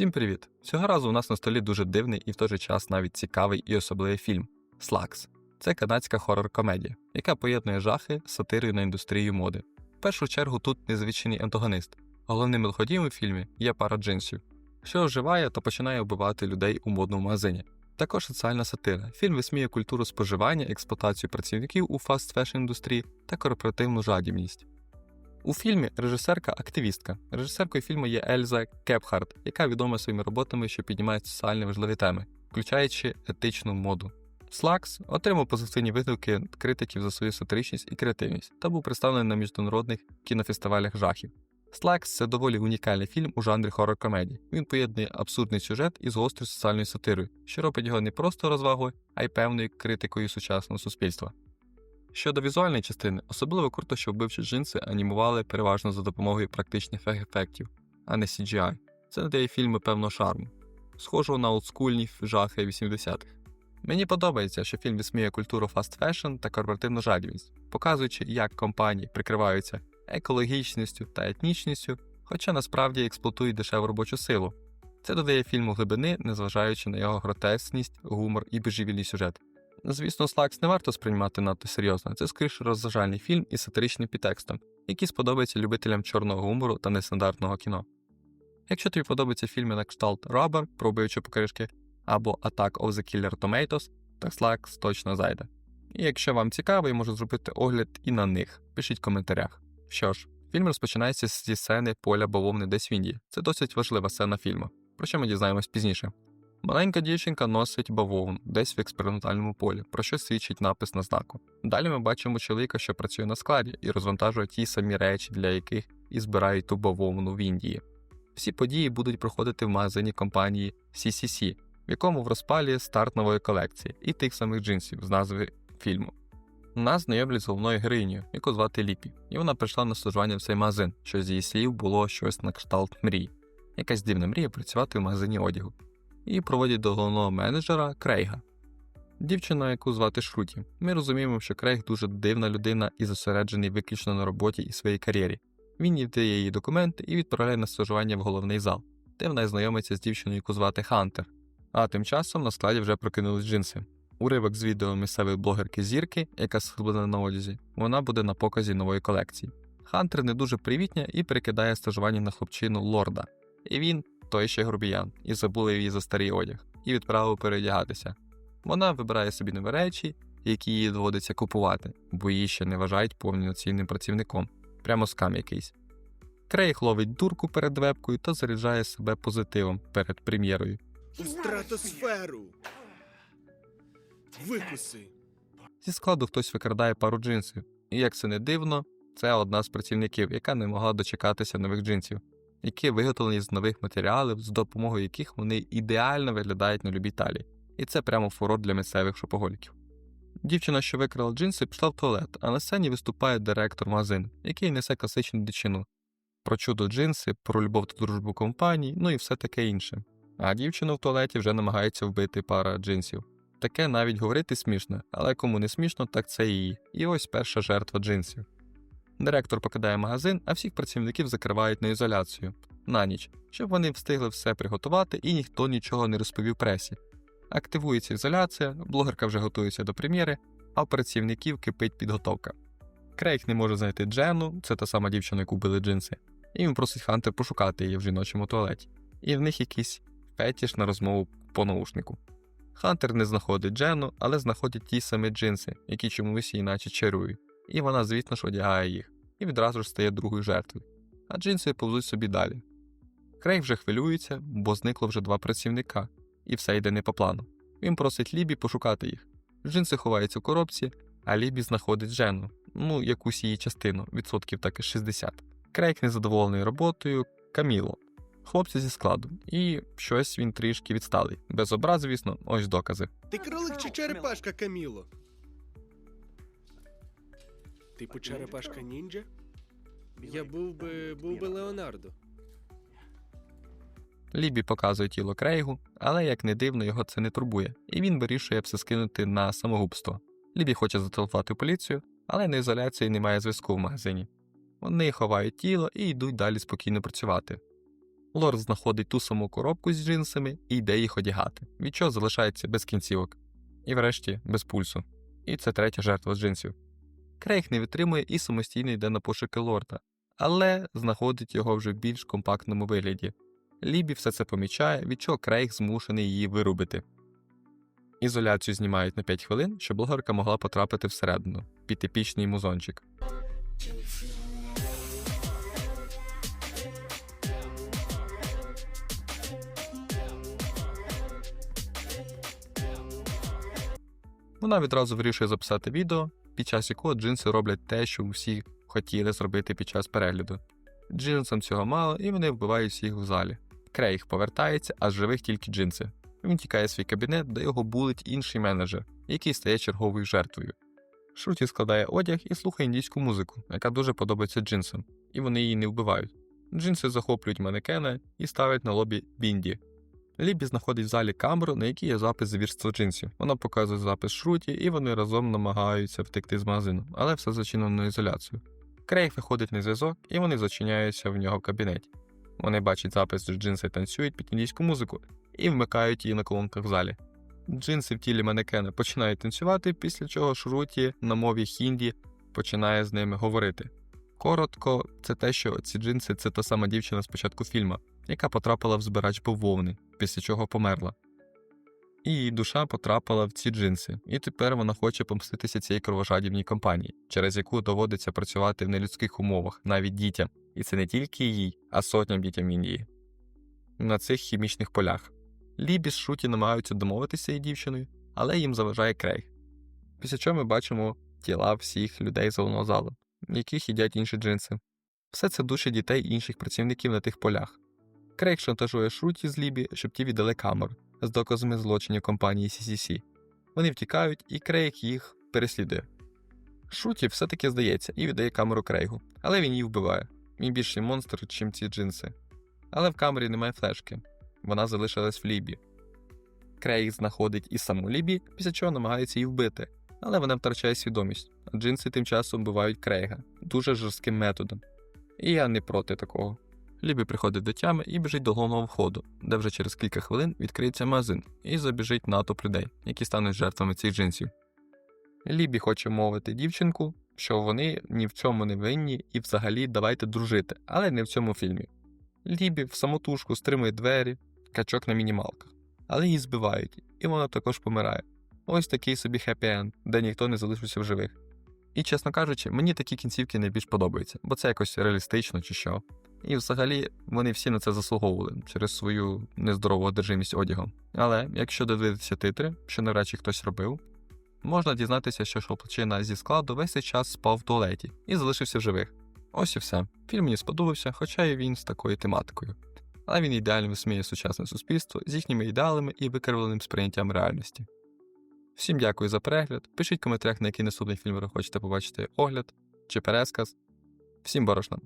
Всім привіт! Цього разу у нас на столі дуже дивний і в той же час навіть цікавий і особливий фільм Слакс. Це канадська хорор-комедія, яка поєднує жахи з сатирою на індустрію моди. В першу чергу тут незвичайний антагонист. Головним лиходієм у фільмі є пара джинсів, що оживає та починає вбивати людей у модному магазині. Також соціальна сатира. Фільм висміє культуру споживання, експлуатацію працівників у фаст фешн індустрії та корпоративну жадібність. У фільмі режисерка активістка. Режисеркою фільму є Ельза Кепхарт, яка відома своїми роботами, що піднімають соціально важливі теми, включаючи етичну моду. Слакс отримав позитивні відгуки критиків за свою сатиричність і креативність та був представлений на міжнародних кінофестивалях жахів. Слакс це доволі унікальний фільм у жанрі хоррор-комедії. Він поєднує абсурдний сюжет із гострою соціальною сатирою, що робить його не просто розвагою, а й певною критикою сучасного суспільства. Щодо візуальної частини, особливо круто, що вбивчі джинси анімували переважно за допомогою практичних ефектів, а не CGI. Це надає фільму певного шарму, схожого на олдскульні жахи 80-х. Мені подобається, що фільм висміє культуру фаст фешн та корпоративну жадібність, показуючи, як компанії прикриваються екологічністю та етнічністю, хоча насправді експлуатують дешеву робочу силу. Це додає фільму глибини, незважаючи на його гротескність, гумор і божевільний сюжет. Звісно, Слакс не варто сприймати надто серйозно, це скоріше розважальний фільм із сатиричним підтекстом, який сподобається любителям чорного гумору та нестандартного кіно. Якщо тобі подобаються фільми на кшталт Rubber про вбивчі покришки або Attack of the Killer Tomatoes, то Слакс точно зайде. І якщо вам цікаво, я можу зробити огляд і на них. Пишіть в коментарях. Що ж, фільм розпочинається зі сцени поля бавовни десь в Індії. Це досить важлива сцена фільму, про що ми дізнаємось пізніше. Маленька дівчинка носить бавовну десь в експериментальному полі, про що свідчить напис на знаку. Далі ми бачимо чоловіка, що працює на складі і розвантажує ті самі речі, для яких і збирають ту бавовну в Індії. Всі події будуть проходити в магазині компанії CCC, в якому в розпалі старт нової колекції і тих самих джинсів з назви фільму. Нас знайомлять з головною героїнею, яку звати Ліпі, і вона прийшла на стажування в цей магазин, що з її слів було щось на кшталт мрій. Якась дивна мрія працювати в магазині одягу і проводять до головного менеджера Крейга. Дівчина, яку звати Шруті. Ми розуміємо, що Крейг дуже дивна людина і зосереджений виключно на роботі і своїй кар'єрі. Він віддає її документи і відправляє на стажування в головний зал, де вона знайомиться з дівчиною, яку звати Хантер. А тим часом на складі вже прокинулись джинси. Уривок з відео місцевої блогерки Зірки, яка схлебана на одязі, вона буде на показі нової колекції. Хантер не дуже привітня і перекидає стажування на хлопчину лорда. І він той ще грубіян, і забули її за старий одяг, і відправив переодягатися. Вона вибирає собі нові речі, які їй доводиться купувати, бо її ще не вважають повноцінним працівником, прямо скам якийсь. Крейг ловить дурку перед вебкою та заряджає себе позитивом перед прем'єрою. У стратосферу. Викуси. Зі складу хтось викрадає пару джинсів, і як це не дивно, це одна з працівників, яка не могла дочекатися нових джинсів, які виготовлені з нових матеріалів, з допомогою яких вони ідеально виглядають на любій талії. І це прямо фурор для місцевих шопоголіків. Дівчина, що викрала джинси, пішла в туалет, а на сцені виступає директор магазину, який несе класичну дичину про чудо джинси, про любов та дружбу компаній, ну і все таке інше. А дівчина в туалеті вже намагається вбити пара джинсів. Таке навіть говорити смішно, але кому не смішно, так це її. І ось перша жертва джинсів. Директор покидає магазин, а всіх працівників закривають на ізоляцію на ніч, щоб вони встигли все приготувати і ніхто нічого не розповів пресі. Активується ізоляція, блогерка вже готується до прем'єри, а у працівників кипить підготовка. Крейг не може знайти Джену, це та сама дівчина, яку били джинси, і він просить Хантер пошукати її в жіночому туалеті. І в них якийсь фетіш на розмову по наушнику. Хантер не знаходить Джену, але знаходить ті самі джинси, які чомусь її чарують, і вона, звісно ж, одягає їх, і відразу ж стає другою жертвою. А джинси повзуть собі далі. Крейг вже хвилюється, бо зникло вже два працівника, і все йде не по плану. Він просить Лібі пошукати їх. Джинси ховаються в коробці, а Лібі знаходить Джену, ну якусь її частину, відсотків таки 60. Крейг незадоволений роботою, Каміло, хлопці зі складу, і щось він трішки відсталий. Без образ, звісно, ось докази. Ти кролик чи черепашка Каміло? Типу черепашка ніндзя? Я був би був би Леонардо. Лібі показує тіло Крейгу, але як не дивно, його це не турбує, і він вирішує все скинути на самогубство. Лібі хоче зателефонувати поліцію, але на ізоляції немає зв'язку в магазині. Вони ховають тіло і йдуть далі спокійно працювати. Лорд знаходить ту саму коробку з джинсами і йде їх одягати, від чого залишається без кінцівок. І врешті без пульсу. І це третя жертва з джинсів. Крейг не витримує і самостійно йде на пошуки лорда, але знаходить його вже в більш компактному вигляді. Лібі все це помічає, від чого Крейг змушений її вирубити. Ізоляцію знімають на 5 хвилин, щоб блогерка могла потрапити всередину під епічний музончик. Вона відразу вирішує записати відео, під час якого джинси роблять те, що всі хотіли зробити під час перегляду. Джинсам цього мало, і вони вбивають всіх в залі. Крейг повертається, а з живих тільки джинси. Він тікає в свій кабінет, де його булить інший менеджер, який стає черговою жертвою. Шруті складає одяг і слухає індійську музику, яка дуже подобається джинсам, і вони її не вбивають. Джинси захоплюють манекена і ставлять на лобі Бінді. Лібі знаходить в залі камеру, на якій є запис звірства джинсів. Вона показує запис Шруті, і вони разом намагаються втекти з магазину, але все зачинено ізоляцію. Крейг виходить на зв'язок, і вони зачиняються в нього в кабінеті. Вони бачать запис, джинси танцюють під індійську музику і вмикають її на колонках в залі. Джинси в тілі манекена починають танцювати, після чого Шруті на мові хінді починає з ними говорити. Коротко, це те, що ці джинси це та сама дівчина з початку фільму, яка потрапила в збирач бавовни, після чого померла. І її душа потрапила в ці джинси, і тепер вона хоче помститися цій кровожадібній компанії, через яку доводиться працювати в нелюдських умовах, навіть дітям. І це не тільки їй, а сотням дітям Індії. На цих хімічних полях. Лібі з Шуті намагаються домовитися з цією дівчиною, але їм заважає Крейг. Після чого ми бачимо тіла всіх людей зеленого залу, яких їдять інші джинси. Все це душі дітей і інших працівників на тих полях. Крейг шантажує Шруті з Лібі, щоб ті віддали камеру з доказами злочинів компанії CCC. Вони втікають, і Крейг їх переслідує. Шруті все-таки здається і віддає камеру Крейгу, але він її вбиває. Він більший монстр, чим ці джинси. Але в камері немає флешки. Вона залишилась в Лібі. Крейг знаходить і саму Лібі, після чого намагається її вбити, але вона втрачає свідомість, джинси тим часом вбивають Крейга дуже жорстким методом. І я не проти такого. Лібі приходить до тями і біжить до головного входу, де вже через кілька хвилин відкриється магазин і забіжить натовп людей, які стануть жертвами цих джинсів. Лібі хоче мовити дівчинку, що вони ні в чому не винні і взагалі давайте дружити, але не в цьому фільмі. Лібі в самотужку стримує двері, качок на мінімалках, але її збивають, і вона також помирає. Ось такий собі хеппі-енд, де ніхто не залишився в живих. І, чесно кажучи, мені такі кінцівки найбільш подобаються, бо це якось реалістично чи що. І взагалі вони всі на це заслуговували через свою нездорову одержимість одягом. Але якщо дивитися титри, що навряд чи хтось робив, можна дізнатися, що хлопчина зі складу весь цей час спав в туалеті і залишився в живих. Ось і все. Фільм мені сподобався, хоча і він з такою тематикою. Але він ідеально висміє сучасне суспільство з їхніми ідеалами і викривленим сприйняттям реальності. Всім дякую за перегляд. Пишіть коментарях, на який наступний фільм ви хочете побачити огляд чи пересказ. Всім борошна!